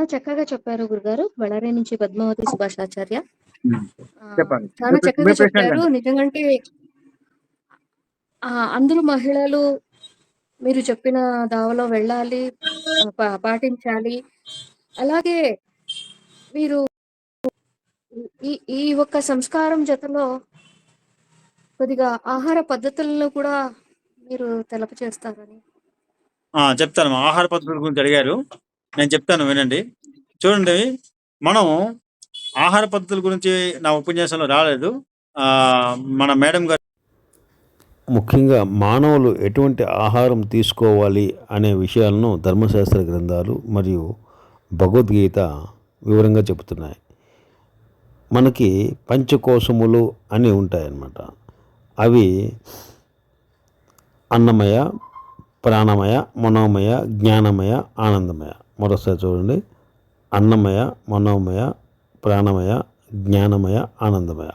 చాలా చక్కగా చెప్పారు గురుగారు. బళ్ళారి నుంచి పద్మావతి సుభాషాచార్య. చాలా చక్కగా చెప్పారు. నిజంగంటే ఆ! అందరూ మహిళలు మీరు చెప్పిన దావలో వెళ్ళాలి. పాటించాలి. అలాగే మీరు ఈ ఈ ఒక్క సంస్కారం జతలో కొద్దిగా ఆహార పద్ధతులను కూడా మీరు తెలపచేస్తారని. ఆ! చెప్తాను. ఆహార పద్ధతుల గురించి అడిగారు. నేను చెప్తాను వినండి. చూడండి మనం ఆహార పద్ధతుల గురించి నా ఉపన్యాసంలో రాలేదు. మన మేడం గారు ముఖ్యంగా మానవులు ఎటువంటి ఆహారం తీసుకోవాలి అనే విషయాలను ధర్మశాస్త్ర గ్రంథాలు మరియు భగవద్గీత వివరంగా చెబుతున్నాయి. మనకి పంచకోశములు అని ఉంటాయన్నమాట. అవి అన్నమయ, ప్రాణమయ, మనోమయ, జ్ఞానమయ, ఆనందమయ. మరోసారి చూడండి. అన్నమయ, మనోమయ, ప్రాణమయ, జ్ఞానమయ, ఆనందమయ.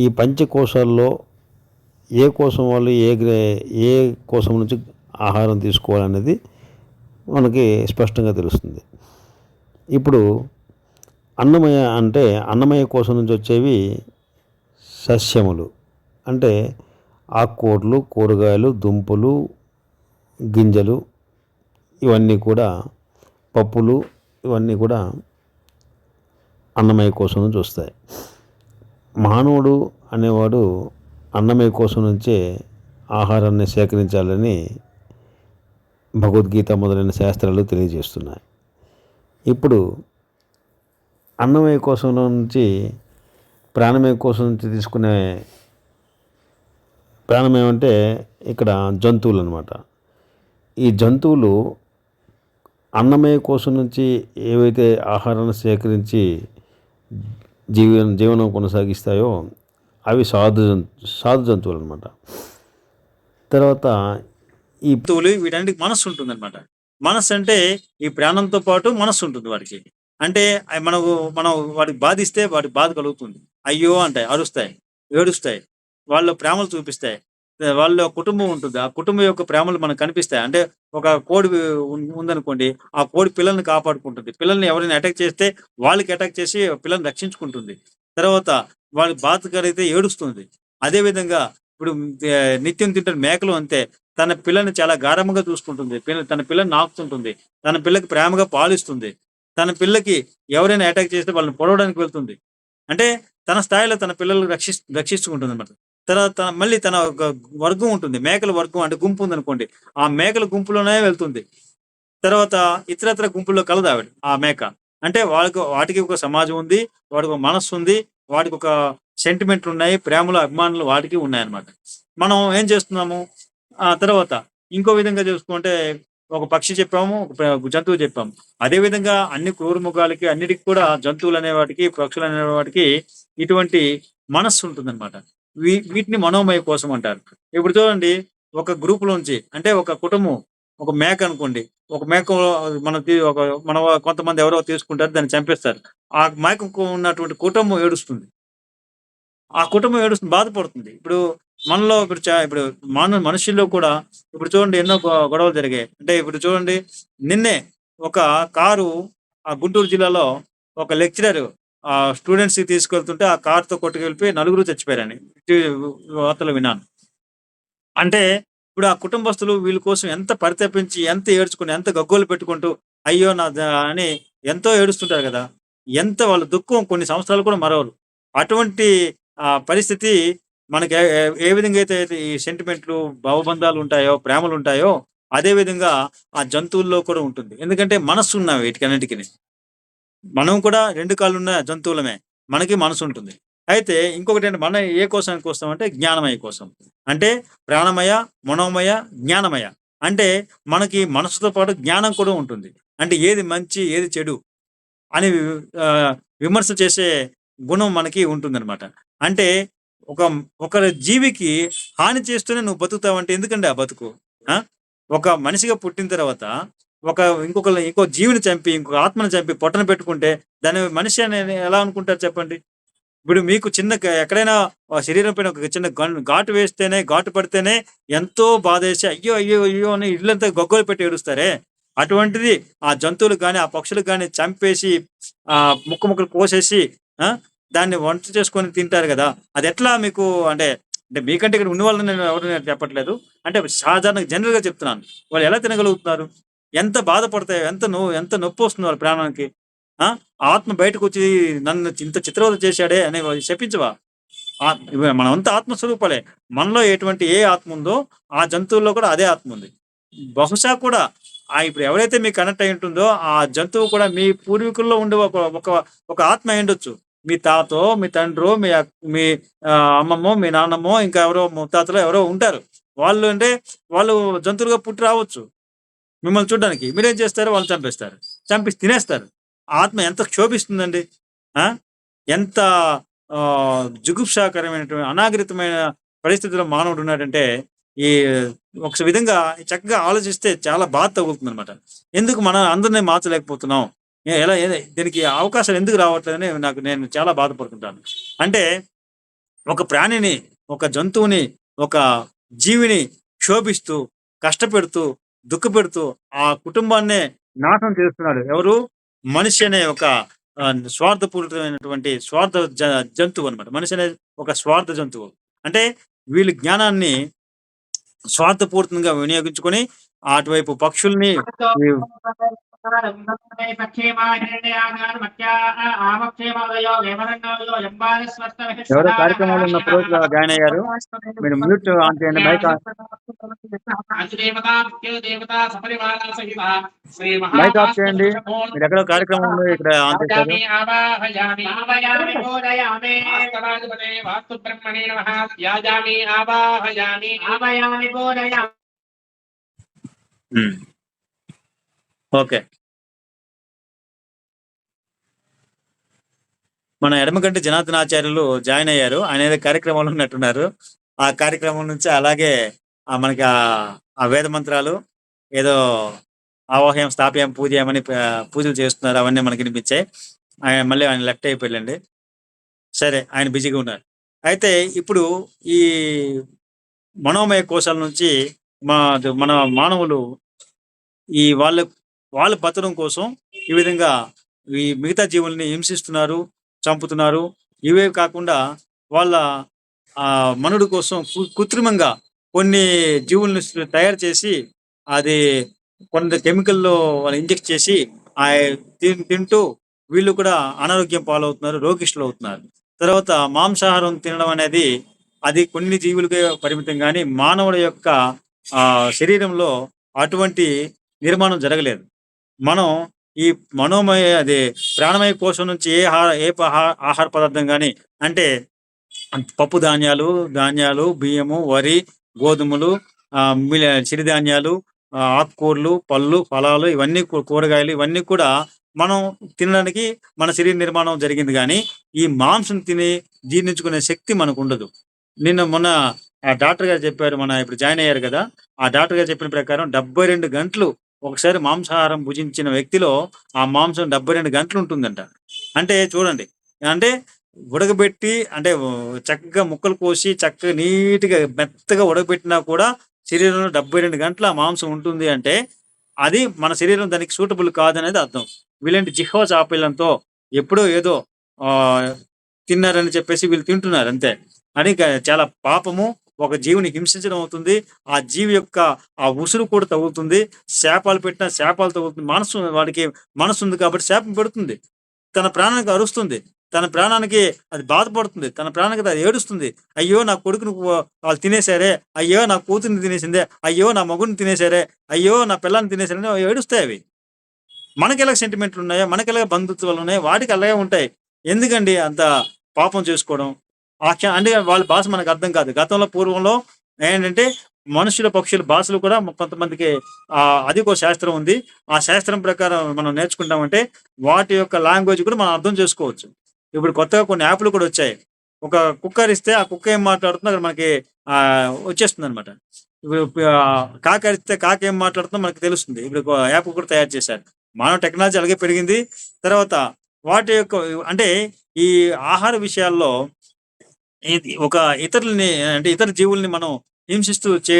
ఈ పంచకోశాల్లో ఏ కోశం వాళ్ళు ఏ గ్రే ఏ కోశం నుంచి ఆహారం తీసుకోవాలనేది మనకి స్పష్టంగా తెలుస్తుంది. ఇప్పుడు అన్నమయ అంటే అన్నమయ కోసం నుంచి వచ్చేవి సస్యములు. అంటే ఆకుకూరలు, కూరగాయలు, దుంపలు, గింజలు ఇవన్నీ కూడా పప్పులు ఇవన్నీ కూడా అన్నమయ కోసం నుంచి వస్తాయి. మానవుడు అనేవాడు అన్నమయ్య కోసం నుంచే ఆహారాన్ని సేకరించాలని భగవద్గీత మొదలైన శాస్త్రాలు తెలియజేస్తున్నాయి. ఇప్పుడు అన్నమయ కోసం నుంచి ప్రాణమయ కోసం నుంచి తీసుకునే ప్రాణమయం అంటే ఇక్కడ జంతువులనమాట. ఈ జంతువులు అన్నమయ కోసం నుంచి ఏవైతే ఆహారాన్ని సేకరించి జీవన జీవనం కొనసాగిస్తాయో అవి సాధు జంతు సాధు జంతువులనమాట. తర్వాత ఈ జంతువులు వీటన్నిటికి మనస్సు ఉంటుందన్నమాట. మనస్సు అంటే ఈ ప్రాణంతో పాటు మనస్సు ఉంటుంది వాడికి అంటే మనకు మనం వాటికి బాధిస్తే వాటికి బాధ కలుగుతుంది. అయ్యో! అంటాయి. అరుస్తాయి. ఏడుస్తాయి. వాళ్ళ ప్రేమలు చూపిస్తాయి. వాళ్ళ కుటుంబం ఉంటుంది. ఆ కుటుంబం యొక్క ప్రేమలు మనకు కనిపిస్తాయి. అంటే ఒక కోడి ఉందనుకోండి. ఆ కోడి పిల్లల్ని కాపాడుకుంటుంది. పిల్లల్ని ఎవరైనా అటాక్ చేస్తే వాళ్ళకి అటాక్ చేసి పిల్లల్ని రక్షించుకుంటుంది. తర్వాత వాళ్ళ బాధ కలిగితే ఏడుస్తుంది. అదే విధంగా ఇప్పుడు నిత్యం తింటున్న మేకలు అంతే. తన పిల్లని చాలా గారాబంగా చూసుకుంటుంది. పిల్ల తన పిల్లని నాకుతుంటుంది. తన పిల్లకి ప్రేమగా పాలిస్తుంది. తన పిల్లకి ఎవరైనా అటాక్ చేస్తే వాళ్ళని పొడవడానికి వెళ్తుంది. అంటే తన స్థాయిలో తన పిల్లలను రక్షి రక్షించుకుంటుంది అన్నమాట తర్వాత మళ్ళీ తన ఒక వర్గం ఉంటుంది. మేకల వర్గం అంటే గుంపు ఉందనుకోండి. ఆ మేకల గుంపులోనే వెళ్తుంది. తర్వాత ఇతరత్ర గుంపుల్లో కలదావిడ ఆ మేక. అంటే వాళ్ళకి వాటికి ఒక సమాజం ఉంది. వాటికి ఒక మనస్సు ఉంది. వాటికి ఒక సెంటిమెంట్లు ఉన్నాయి. ప్రేమలు, అభిమానులు వాటికి ఉన్నాయన్నమాట. మనం ఏం చేస్తున్నాము? ఆ తర్వాత ఇంకో విధంగా చూసుకుంటే ఒక పక్షి చెప్పాము. ఒక జంతువు చెప్పాము. అదే విధంగా అన్ని క్రూరముఖాలకి అన్నిటికి కూడా జంతువులు అనే వాటికి, అనే వాటికి ఇటువంటి మనస్సు ఉంటుందన్నమాట. వీ వీటిని మనోమయ కోసం అంటారు. ఇప్పుడు చూడండి ఒక గ్రూప్ లోంచి అంటే ఒక కుటుంబం ఒక మేక అనుకోండి. ఒక మేక మనం ఒక మన కొంతమంది ఎవరో తీసుకుంటారు. దాన్ని చంపేస్తారు. ఆ మేకకు ఉన్నటువంటి కుటుంబం ఏడుస్తుంది. ఆ కుటుంబం ఏడుస్తుంది. బాధపడుతుంది. ఇప్పుడు మనలో ఇప్పుడు ఇప్పుడు మన మనుషుల్లో కూడా ఇప్పుడు చూడండి ఎన్నో గొడవలు జరిగాయి. అంటే ఇప్పుడు చూడండి నిన్నే ఒక కారు ఆ గుంటూరు జిల్లాలో ఒక లెక్చరర్ ఆ స్టూడెంట్స్ తీసుకెళ్తుంటే ఆ కార్‌తో కొట్టుకెళ్ళిపోయి నలుగురు చచ్చిపోయారని వార్తలు విన్నాను. అంటే ఇప్పుడు ఆ కుటుంబస్తులు వీళ్ళ కోసం ఎంత పరితపించి, ఎంత ఏడ్చుకుని ఎంత గగ్గోలు పెట్టుకుంటూ అయ్యో! నా అని ఎంతో ఏడుస్తుంటారు కదా ఎంత వాళ్ళ దుఃఖం కొన్ని సంవత్సరాలు కూడా మరవరు. అటువంటి ఆ పరిస్థితి మనకి ఏ విధంగా అయితే ఈ సెంటిమెంట్‌లు, భావబంధాలు ఉంటాయో, ప్రేమలు ఉంటాయో అదే విధంగా ఆ జంతువుల్లో కూడా ఉంటుంది. ఎందుకంటే మనస్సు ఉన్నవి వీటికన్నిటికీ మనం కూడా రెండు కాళ్ళు ఉన్న జంతువులమే. మనకి మనసు ఉంటుంది. అయితే ఇంకొకటేంటి మనం ఏ కోశానికి వస్తామంటే జ్ఞానమయ కోసం. అంటే ప్రాణమయ, మనోమయ, జ్ఞానమయ. అంటే మనకి మనసుతో పాటు జ్ఞానం కూడా ఉంటుంది. అంటే ఏది మంచి, ఏది చెడు అని విమర్శ చేసే గుణం మనకి ఉంటుందన్నమాట. అంటే ఒక ఒక జీవికి హాని చేస్తూనే నువ్వు బతుకుతావంటే ఎందుకండి ఆ బతుకు? ఆ! ఒక మనిషిగా పుట్టిన తర్వాత ఒక ఇంకొకళ్ళని ఇంకో జీవిని చంపి, ఇంకొక ఆత్మని చంపి పొట్టన పెట్టుకుంటే దాని మనిషి అని ఎలా అనుకుంటారు చెప్పండి? ఇప్పుడు మీకు చిన్న ఎక్కడైనా శరీరం పైన ఒక చిన్న ఘాటు వేస్తేనే, ఘాటు పడితేనే ఎంతో బాధేసి అయ్యో! అయ్యో! అయ్యో! అని ఇళ్ళంతా గొగ్గలు పెట్టి ఏడుస్తారే! అటువంటిది ఆ జంతువులకు కానీ ఆ పక్షులకు కానీ చంపేసి ఆ ముక్క ముక్కలు కోసేసి దాన్ని వంట చేసుకొని తింటారు కదా అది ఎట్లా మీకు అంటే అంటే మీకంటే ఇక్కడ ఉన్న వాళ్ళని నేను ఎవరు చెప్పట్లేదు అంటే సాధారణ జనరల్గా చెప్తున్నాను వాళ్ళు ఎలా తినగలుగుతున్నారు ఎంత బాధపడతాయో ఎంత నువ్వు ఎంత నొప్పి వస్తుంది వాళ్ళ ప్రాణానికి. ఆ? ఆత్మ బయటకు వచ్చి నన్ను ఇంత చిత్రవత చేశాడే అని చెప్పించవా ఆ- ఇవ- మనమంతా ఆత్మస్వరూపాలే. మనలో ఎటువంటి ఏ ఆత్మ ఉందో ఆ జంతువుల్లో కూడా అదే ఆత్మ ఉంది. బహుశా కూడా ఆ ఇప్పుడు ఎవరైతే మీకు కనెక్ట్ అయి ఉంటుందో ఆ జంతువు కూడా మీ పూర్వీకుల్లో ఉండే ఒక ఒక ఒక ఆత్మ అయ్యుండొచ్చు ఉండొచ్చు. మీ తాతో మీ తండ్రో మీ మీ అమ్మమ్మో మీ నాన్నమ్మో ఇంకా ఎవరో ముత్తాతలో ఎవరో ఉంటారు. వాళ్ళు అంటే వాళ్ళు జంతువులుగా పుట్టి రావచ్చు. మిమ్మల్ని చూడడానికి. మీరేం చేస్తారు? వాళ్ళు చంపేస్తారు. చంపి తినేస్తారు. ఆత్మ ఎంత క్షోభిస్తుందండి? ఎంత జుగుప్సాకరమైనటువంటి అనాగరితమైన పరిస్థితిలో మానవుడు ఉన్నాడంటే ఈ ఒక విధంగా చక్కగా ఆలోచిస్తే చాలా బాధ తగులుతుంది అనమాట ఎందుకు మనం అందరినీ మార్చలేకపోతున్నాం? ఎలా దీనికి అవకాశాలు ఎందుకు రావట్లేదని నాకు నేను చాలా బాధపడుతుంటాను. అంటే ఒక ప్రాణిని ఒక జంతువుని ఒక జీవిని క్షోభిస్తూ కష్టపెడుతూ దుఃఖపెడుతూ ఆ కుటుంబాన్నే నాశనం చేస్తున్నాడు ఎవరు? మనిషి అనే ఒక స్వార్థపూరితమైనటువంటి స్వార్థ జంతువు అన్నమాట. మనిషి అనే ఒక స్వార్థ జంతువు. అంటే వీళ్ళు జ్ఞానాన్ని స్వార్థపూరితంగా వినియోగించుకొని అటువైపు పక్షుల్ని ఎవరో కార్యక్రమంలో ఉన్న జాయిన్ అయ్యారు మీరు మ్యూట్ ఆన్ చేయండి. మైక్ మైక్ ఆఫ్ చేయండి. మీరు ఎక్కడో కార్యక్రమంలో ఇక్కడ ఆన్ ఉమ్. ఓకే మన ఎడమగంటి జనార్దన్ ఆచార్యులు జాయిన్ అయ్యారు. ఆయన ఏదో కార్యక్రమంలో ఉన్నట్టున్నారు. ఆ కార్యక్రమం నుంచి అలాగే మనకి ఆ వేద మంత్రాలు ఏదో ఆవాహ్యం స్థాప్యం పూజయమని పూజలు చేస్తున్నారు అవన్నీ మనకి వినిపించాయి. ఆయన మళ్ళీ ఆయన లెఫ్ట్ అయిపోయిందండి సరే ఆయన బిజీగా ఉన్నారు. అయితే ఇప్పుడు ఈ మనోమయ కోశాల నుంచి మా మన మానవులు ఈ వాళ్ళ వాళ్ళ బతకడం కోసం ఈ విధంగా ఈ మిగతా జీవుల్ని హింసిస్తున్నారు చంపుతున్నారు. ఇవే కాకుండా వాళ్ళ ఆ మనుడు కోసం కృత్రిమంగా కొన్ని జీవులను తయారు చేసి అది కొంత కెమికల్లో వాళ్ళు ఇంజెక్ట్ చేసి ఆ తింటూ వీళ్ళు కూడా అనారోగ్యం పాలవుతున్నారు రోగిష్ఠులు అవుతున్నారు తర్వాత మాంసాహారం తినడం అనేది అది కొన్ని జీవులకే పరిమితం కానీ మానవుడి యొక్క శరీరంలో అటువంటి నిర్మాణం జరగలేదు. మనం ఈ మనోమయ అదే ప్రాణమయ కోశం నుంచి ఏ ఆహార ఏ ఆహార పదార్థం కానీ అంటే పప్పు ధాన్యాలు ధాన్యాలు బియ్యము వరి గోధుమలు ఆ, చిరుధాన్యాలు ఆకుకూరలు పళ్ళు ఫలాలు ఇవన్నీ కూరగాయలు ఇవన్నీ కూడా మనం తినడానికి మన శరీర నిర్మాణం జరిగింది కానీ ఈ మాంసం తిని జీర్ణించుకునే శక్తి మనకు ఉండదు. నిన్న మొన్న ఆ డాక్టర్ గారు చెప్పారు మన ఇప్పుడు జాయిన్ అయ్యారు కదా ఆ డాక్టర్ గారు చెప్పిన ప్రకారం డెబ్బై రెండు గంటలు ఒకసారి మాంసాహారం భుజించిన వ్యక్తిలో ఆ మాంసం డెబ్బై రెండు గంటలు ఉంటుందంట. అంటే చూడండి అంటే ఉడకబెట్టి అంటే చక్కగా ముక్కలు కోసి చక్కగా నీట్గా మెత్తగా ఉడకబెట్టినా కూడా శరీరంలో డెబ్బై రెండు గంటల మాంసం ఉంటుంది అంటే అది మన శరీరం దానికి సూటబుల్ కాదనేది అర్థం. వీళ్ళంటి జిహ్వ చాపల్యంతో ఎప్పుడో ఏదో ఆ తిన్నారని చెప్పేసి వీళ్ళు తింటున్నారు అంతే. అని చాలా పాపము ఒక జీవిని హింసించడం అవుతుంది. ఆ జీవి యొక్క ఆ ఉసురు కూడా తగులుతుంది. శాపాలు పెట్టినా శాపాలు తగులుతుంది. మనసు వాడికి మనసు ఉంది కాబట్టి శాపం పెడుతుంది. తన ప్రాణానికి అరుస్తుంది. తన ప్రాణానికి అది బాధపడుతుంది. తన ప్రాణానికి అది ఏడుస్తుంది. అయ్యో నా కొడుకుని వాళ్ళు తినేశారే. అయ్యో నా కూతుర్ని తినేసిందే. అయ్యో నా మగుని తినేశారే. అయ్యో నా పిల్లల్ని తినేశారని అవి ఏడుస్తాయి అవి. మనకి ఎలా సెంటిమెంట్లు ఉన్నాయో మనకి ఎలా బంధుత్వాలు ఉన్నాయో వాటికి అలాగే ఉంటాయి. ఎందుకండి అంత పాపం చేసుకోవడం? ఆ క్ష- అంటే వాళ్ళ భాష మనకు అర్థం కాదు. గతంలో పూర్వంలో ఏంటంటే మనుషుల పక్షుల భాషలు కూడా కొంతమందికి అది ఒక శాస్త్రం ఉంది. ఆ శాస్త్రం ప్రకారం మనం నేర్చుకుంటామంటే వాటి యొక్క లాంగ్వేజ్ కూడా మనం అర్థం చేసుకోవచ్చు. ఇప్పుడు కొత్తగా కొన్ని యాప్లు కూడా వచ్చాయి. ఒక కుక్కర్ ఇస్తే ఆ కుక్క ఏం మాట్లాడుతుందో అక్కడ మనకి వచ్చేస్తుంది అనమాట ఇప్పుడు కాకరిస్తే కాకి అరిస్తే కాకి ఏం మాట్లాడుతుందో మనకి తెలుస్తుంది. ఇప్పుడు యాప్ కూడా తయారు చేశారు. మానవ టెక్నాలజీ అలాగే పెరిగింది. తర్వాత వాటి యొక్క అంటే ఈ ఆహార విషయాల్లో ఒక ఇతరులని అంటే ఇతర జీవుల్ని మనం హింసిస్తూ చే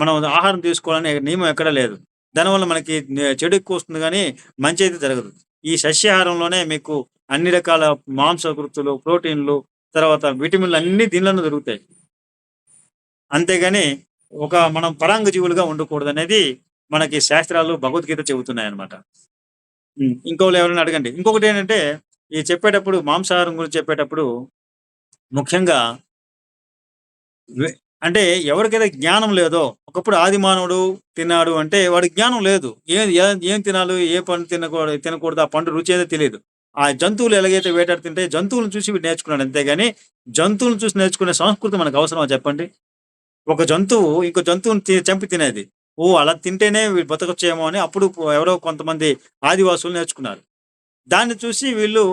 మనం ఆహారం తీసుకోవాలనే నియమం ఎక్కడ లేదు. దానివల్ల మనకి చెడు ఎక్కువ వస్తుంది కానీ మంచి అయితే జరగదు. ఈ సస్యాహారంలోనే మీకు అన్ని రకాల మాంసకృతులు ప్రోటీన్లు తర్వాత విటమిన్లు అన్ని దీనిలోనే దొరుకుతాయి. అంతేగాని ఒక మనం పరాంగ జీవులుగా ఉండకూడదు అనేది మనకి శాస్త్రాలు భగవద్గీత చెబుతున్నాయి అనమాట ఇంకోళ్ళు ఎవరైనా అడగండి. ఇంకొకటి ఏంటంటే ఈ చెప్పేటప్పుడు మాంసాహారం గురించి చెప్పేటప్పుడు ముఖ్యంగా అంటే ఎవరికైతే జ్ఞానం లేదో ఒకప్పుడు ఆది మానవుడు తిన్నాడు అంటే వాడికి జ్ఞానం లేదు. ఏం ఏం తినాలి ఏ పండు తినకూడదు తినకూడదు ఆ పండు రుచి అయితే తెలియదు. ఆ జంతువులు ఎలాగైతే వేటాడు తింటే జంతువులను చూసి వీడు నేర్చుకున్నాడు అంతేగాని జంతువులను చూసి నేర్చుకునే సంస్కృతి మనకు అవసరమా చెప్పండి? ఒక జంతువు ఇంకో జంతువుని చంపి తినేది. ఓ అలా తింటేనే వీళ్ళు బతకొచ్చేమో అని అప్పుడు ఎవరో కొంతమంది ఆదివాసులు నేర్చుకున్నారు. దాన్ని చూసి వీళ్ళు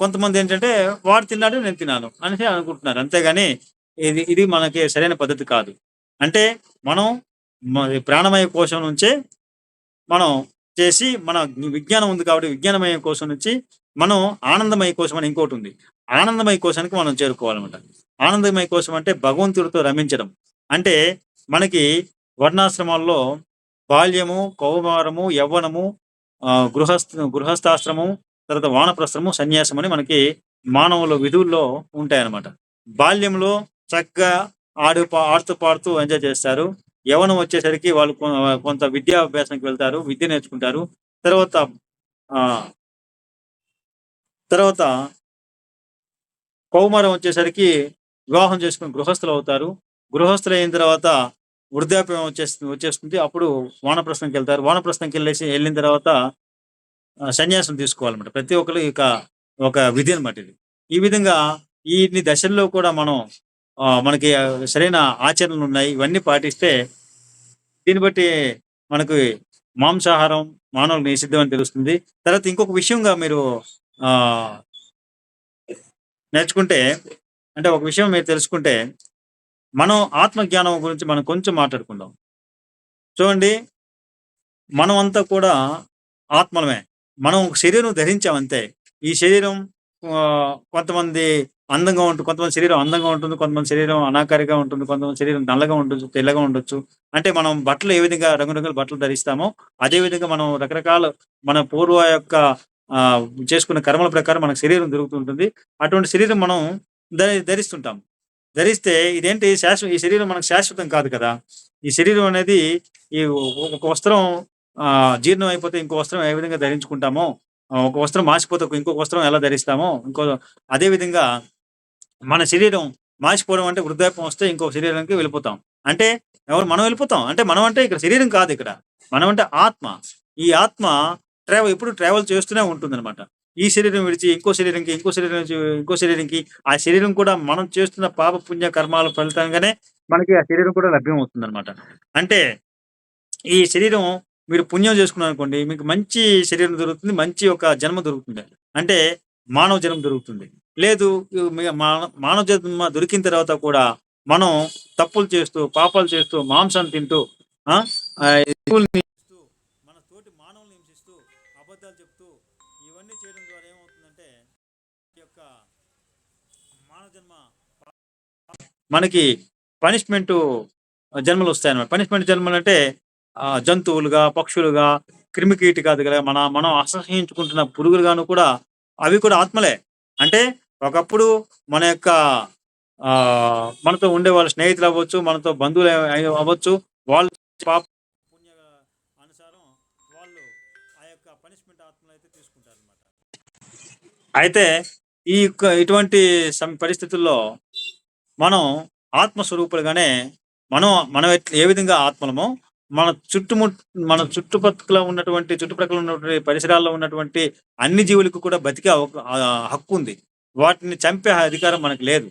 కొంతమంది ఏంటంటే వాడు తిన్నాడు నేను తిన్నాను అనేసి అనుకుంటున్నారు. అంతేగాని ఇది ఇది మనకి సరైన పద్ధతి కాదు. అంటే మనం ప్రాణమయ కోశం నుంచే మనం చేసి మన విజ్ఞానం ఉంది కాబట్టి విజ్ఞానమయ కోశం నుంచి మనం ఆనందమయ కోశం అని ఇంకోటి ఉంది. ఆనందమయ కోశానికి మనం చేరుకోవాలన్నమాట. ఆనందమయ కోశం అంటే భగవంతుడితో రమించడం. అంటే మనకి వర్ణాశ్రమాల్లో బాల్యము కౌమారము యవ్వనము గృహస్థ గృహస్థాశ్రమం తర్వాత వానప్రస్థము సన్యాసం అని మనకి మానవుల విధుల్లో ఉంటాయన్నమాట. బాల్యంలో చక్కగా ఆడు ఆడుతూ పాడుతూ ఎంజాయ్ చేస్తారు. యవనం వచ్చేసరికి వాళ్ళు కొ- కొంత విద్యాభ్యాసానికి వెళ్తారు విద్య నేర్చుకుంటారు. తర్వాత తర్వాత కౌమారం వచ్చేసరికి వివాహం చేసుకుని గృహస్థులు అవుతారు. గృహస్థులు అయిన తర్వాత వృద్ధాప్యం వచ్చేస్తుంది వచ్చేస్తుంది. అప్పుడు వానప్రస్థంకి వెళ్తారు. వానప్రస్థంకి వెళ్ళేసి వెళ్ళిన తర్వాత సన్యాసం తీసుకోవాలన్నమాట. ప్రతి ఒక్కరు ఇక ఒక విధి అనమాట ఇది. ఈ విధంగా ఈ దశల్లో కూడా మనం మనకి సరైన ఆచరణలు ఉన్నాయి. ఇవన్నీ పాటిస్తే దీన్ని బట్టి మనకు మాంసాహారం మానవులకు నిషిద్ధం అని తెలుస్తుంది. తర్వాత ఇంకొక విషయంగా మీరు ఆ నేర్చుకుంటే అంటే ఒక విషయం మీరు తెలుసుకుంటే మనం ఆత్మజ్ఞానం గురించి మనం కొంచెం మాట్లాడుకుందాం. చూడండి మనం అంతా కూడా ఆత్మలమే. మనం ఒక శరీరం ధరించామంతే. ఈ శరీరం కొంతమంది అందంగా ఉంటుంది కొంతమంది శరీరం అందంగా ఉంటుంది కొంతమంది శరీరం అనాకారిగా ఉంటుంది కొంతమంది శరీరం నల్లగా ఉండొచ్చు తెల్లగా ఉండొచ్చు. అంటే మనం బట్టలు ఏ విధంగా రంగురంగుల బట్టలు ధరిస్తామో అదే విధంగా మనం రకరకాల మన పూర్వ యొక్క ఆ, చేసుకున్న కర్మల ప్రకారం మనకు శరీరం దొరుకుతుంటుంది. అటువంటి శరీరం మనం ధరి ధరిస్తుంటాం. ధరిస్తే ఇదేంటి శాశ్వత ఈ శరీరం మనకు శాశ్వతం కాదు కదా. ఈ శరీరం అనేది ఈ ఒక వస్త్రం ఆ, జీర్ణం అయిపోతే ఇంకో వస్త్రం ఏ విధంగా ధరించుకుంటామో ఒక వస్త్రం మాసిపోతే ఇంకొక వస్త్రం ఎలా ధరిస్తామో ఇంకో అదే విధంగా మన శరీరం మార్చిపోవడం అంటే వృద్ధాప్యం వస్తే ఇంకో శరీరానికి వెళ్ళిపోతాం. అంటే ఎవరు మనం వెళ్ళిపోతాం? అంటే మనం అంటే ఇక్కడ శరీరం కాదు ఇక్కడ. మనం అంటే ఆత్మ. ఈ ఆత్మ ట్రావెల్ ఎప్పుడు ట్రావెల్ చేస్తూనే ఉంటుంది అనమాట ఈ శరీరం విడిచి ఇంకో శరీరంకి ఇంకో శరీరం ఇంకో శరీరంకి ఆ శరీరం కూడా మనం చేస్తున్న పాప పుణ్య కర్మాల ఫలితంగానే మనకి ఆ శరీరం కూడా లభ్యం అవుతుంది అనమాట అంటే ఈ శరీరం మీరు పుణ్యం చేసుకున్నారు అనుకోండి మీకు మంచి శరీరం దొరుకుతుంది మంచి ఒక జన్మ దొరుకుతుంది. అంటే మానవ జన్మ దొరుకుతుంది. లేదు మానవ జన్మ దొరికిన తర్వాత కూడా మనం తప్పులు చేస్తూ పాపాలు చేస్తూ మాంసం తింటూ మన తోటి మానవుల్ని హింసిస్తూ అబద్ధాలు చెప్తూ ఇవన్నీ చేయడం ద్వారా ఏమవుతుందంటే యొక్క మానవ జన్మ మనకి పనిష్మెంట్ జన్మలు వస్తాయన్నమాట. పనిష్మెంట్ జన్మలు అంటే జంతువులుగా పక్షులుగా క్రిమి కీటకాదులుగా మన మనం అసహించుకుంటున్న పురుగులుగాను కూడా అవి కూడా ఆత్మలే. అంటే ఒకప్పుడు మన యొక్క ఆ మనతో ఉండే వాళ్ళ స్నేహితులు అవ్వచ్చు మనతో బంధువులు అవ్వచ్చు వాళ్ళు పాప పుణ్య అనుసారం వాళ్ళు ఆ యొక్క పనిష్మెంట్ ఆత్మలు అయితే తీసుకుంటారు అనమాట అయితే ఈ యొక్క ఇటువంటి పరిస్థితుల్లో మనం ఆత్మస్వరూపులుగానే మనం మనం ఏ విధంగా ఆత్మలమో మన చుట్టుము మన చుట్టుపక్కల ఉన్నటువంటి చుట్టుపక్కల ఉన్నటువంటి పరిసరాల్లో ఉన్నటువంటి అన్ని జీవులకు కూడా బతికే హక్కు ఉంది. వాటిని చంపే అధికారం మనకు లేదు.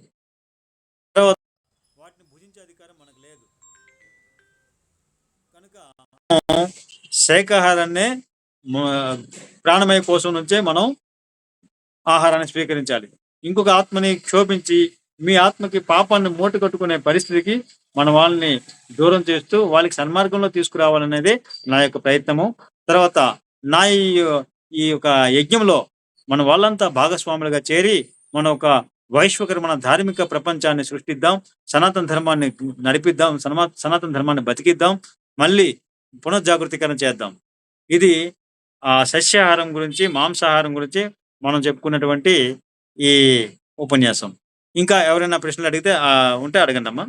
తర్వాత వాటిని భుజించే అధికారం మనకు లేదు. కనుక శాఖాహారాన్ని ప్రాణమయ కోసం నుంచే మనం ఆహారాన్ని స్వీకరించాలి. ఇంకొక ఆత్మని క్షోభించి మీ ఆత్మకి పాపాన్ని మూట కట్టుకునే పరిస్థితికి మన వాళ్ళని దూరం చేస్తూ వాళ్ళకి సన్మార్గంలో తీసుకురావాలనేది నా యొక్క ప్రయత్నము. తర్వాత నా ఈ ఈ యొక్క యజ్ఞంలో మన వాళ్ళంతా భాగస్వాములుగా చేరి మన ఒక వైశ్వకర మన ధార్మిక ప్రపంచాన్ని సృష్టిద్దాం సనాతన ధర్మాన్ని నడిపిద్దాం సనా సనాతన ధర్మాన్ని బతికిద్దాం మళ్ళీ పునర్జాగృతీకరణ చేద్దాం. ఇది ఆ సస్యాహారం గురించి మాంసాహారం గురించి మనం చెప్పుకున్నటువంటి ఈ ఉపన్యాసం. ఇంకా ఎవరైనా ప్రశ్నలు అడిగితే ఉంటే అడగండి అమ్మా